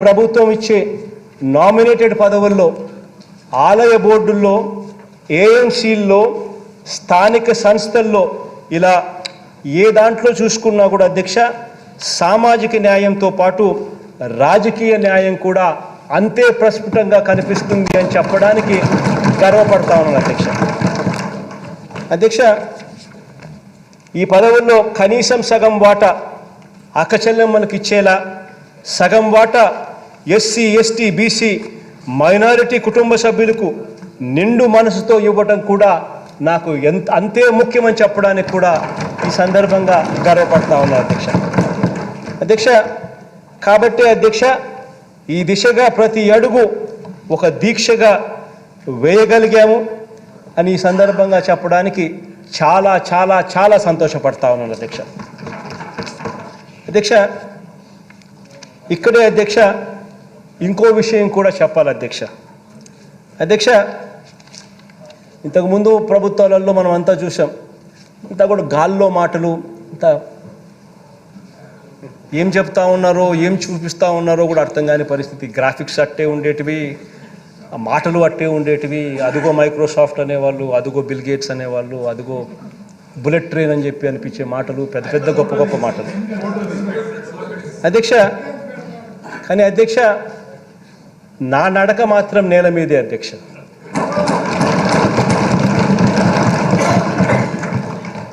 ప్రభుత్వం ఇచ్చే నామినేటెడ్ పదవుల్లో ఆలయ బోర్డుల్లో ఏఎంసీల్లో స్థానిక సంస్థల్లో ఇలా ఏ దాంట్లో చూసుకున్నా కూడా అధ్యక్ష సామాజిక న్యాయంతో పాటు రాజకీయ న్యాయం కూడా అంతే ప్రస్ఫుటంగా కనిపిస్తుంది అని చెప్పడానికి గర్వపడతా ఉన్నాను అధ్యక్ష. అధ్యక్ష ఈ పదవుల్లో కనీసం సగం వాటా అక్కచెల్లెమ్మలకు ఇచ్చేలా సగం వాటా ఎస్సీ ఎస్టీ బీసీ మైనారిటీ కుటుంబ సభ్యులకు నిండు మనసుతో ఇవ్వటం కూడా నాకు ఎంత అంతే ముఖ్యమని చెప్పడానికి కూడా ఈ సందర్భంగా గర్వపడతా ఉన్నా అధ్యక్ష. అధ్యక్ష కాబట్టి అధ్యక్ష ఈ దిశగా ప్రతి అడుగు ఒక దీక్షగా వేయగలిగాము అని ఈ సందర్భంగా చెప్పడానికి చాలా చాలా చాలా సంతోషపడతా ఉన్నాను అధ్యక్ష. అధ్యక్ష ఇక్కడే అధ్యక్ష ఇంకో విషయం కూడా చెప్పాలి అధ్యక్ష. అధ్యక్ష ఇంతకుముందు ప్రభుత్వాలలో మనం అంతా చూసాం అంతా కూడా గాల్లో మాటలు ఇంత ఏం చెప్తా ఉన్నారో ఏం చూపిస్తూ ఉన్నారో కూడా అర్థం కాని పరిస్థితి. గ్రాఫిక్స్ అట్టే ఉండేటివి మాటలు అట్టే ఉండేటివి. అదిగో మైక్రోసాఫ్ట్ అనేవాళ్ళు అదిగో బిల్ గేట్స్ అనేవాళ్ళు అదిగో బుల్లెట్ ట్రైన్ అని చెప్పి అనిపించే మాటలు పెద్ద పెద్ద గొప్ప గొప్ప మాటలు. అధ్యక్ష కానీ అధ్యక్ష నా నడక మాత్రం నేల మీదే అధ్యక్ష.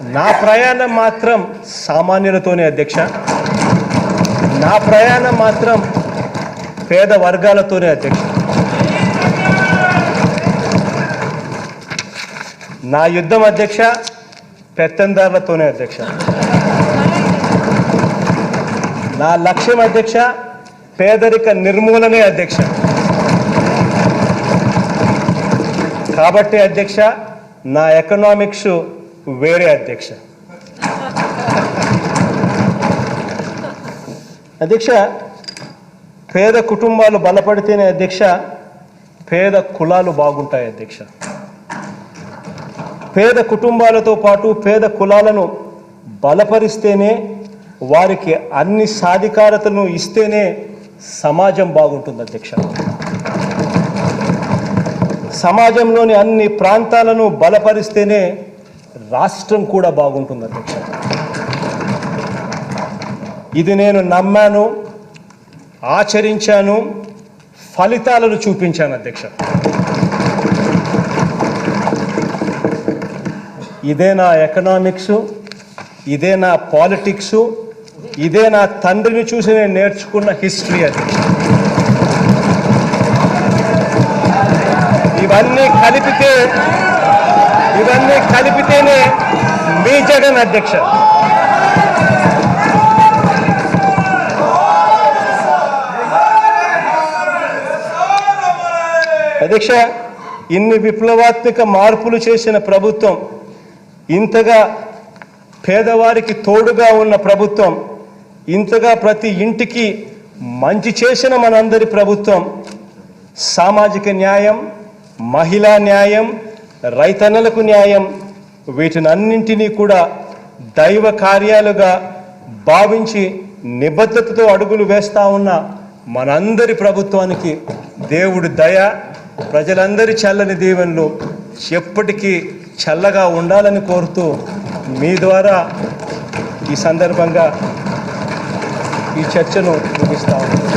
నా ప్రయాణం మాత్రం సామాన్యులతోనే అధ్యక్ష. నా ప్రయాణం మాత్రం పేద వర్గాలతోనే అధ్యక్ష. నా యుద్ధం అధ్యక్ష పెత్తందారులతోనే అధ్యక్ష. నా లక్ష్యం అధ్యక్ష పేదరిక నిర్మూలనే అధ్యక్ష. కాబట్టి అధ్యక్ష నా ఎకనామిక్స్ వేరే అధ్యక్ష. అధ్యక్ష పేద కుటుంబాలు బలపడితేనే అధ్యక్ష పేద కులాలు బాగుంటాయి అధ్యక్ష. పేద కుటుంబాలతో పాటు పేద కులాలను బలపరిస్తేనే వారికి అన్ని సాధికారతను ఇస్తేనే సమాజం బాగుంటుంది అధ్యక్ష. సమాజంలోని అన్ని ప్రాంతాలను బలపరిస్తేనే రాష్ట్రం కూడా బాగుంటుంది అధ్యక్ష. ఇది నేను నమ్మాను ఆచరించాను ఫలితాలను చూపించాను అధ్యక్ష. ఇదే నా ఎకనామిక్స్ ఇదే నా పాలిటిక్స్ ఇదే నా తండ్రిని చూసి నేను నేర్చుకున్న హిస్టరీ అధ్యక్ష. ఇవన్నీ కలిపితే ఇవన్నీ కలిపితేనే మీ జగన్ అధ్యక్ష. అధ్యక్ష ఇన్ని విప్లవాత్మక మార్పులు చేసిన ప్రభుత్వం ఇంతగా పేదవారికి తోడుగా ఉన్న ప్రభుత్వం ఇంతగా ప్రతి ఇంటికి మంచి చేసిన మనందరి ప్రభుత్వం సామాజిక న్యాయం మహిళా న్యాయం రైతన్నలకు న్యాయం వీటిని అన్నింటినీ కూడా దైవ కార్యాలుగా భావించి నిబద్ధతతో అడుగులు వేస్తూ ఉన్న మనందరి ప్రభుత్వానికి దేవుడి దయ ప్రజలందరి చల్లని దీవెనలు ఎప్పటికీ చల్లగా ఉండాలని కోరుతూ మీ ద్వారా ఈ సందర్భంగా ఈ చర్చను ముగిస్తా ఉన్నాను.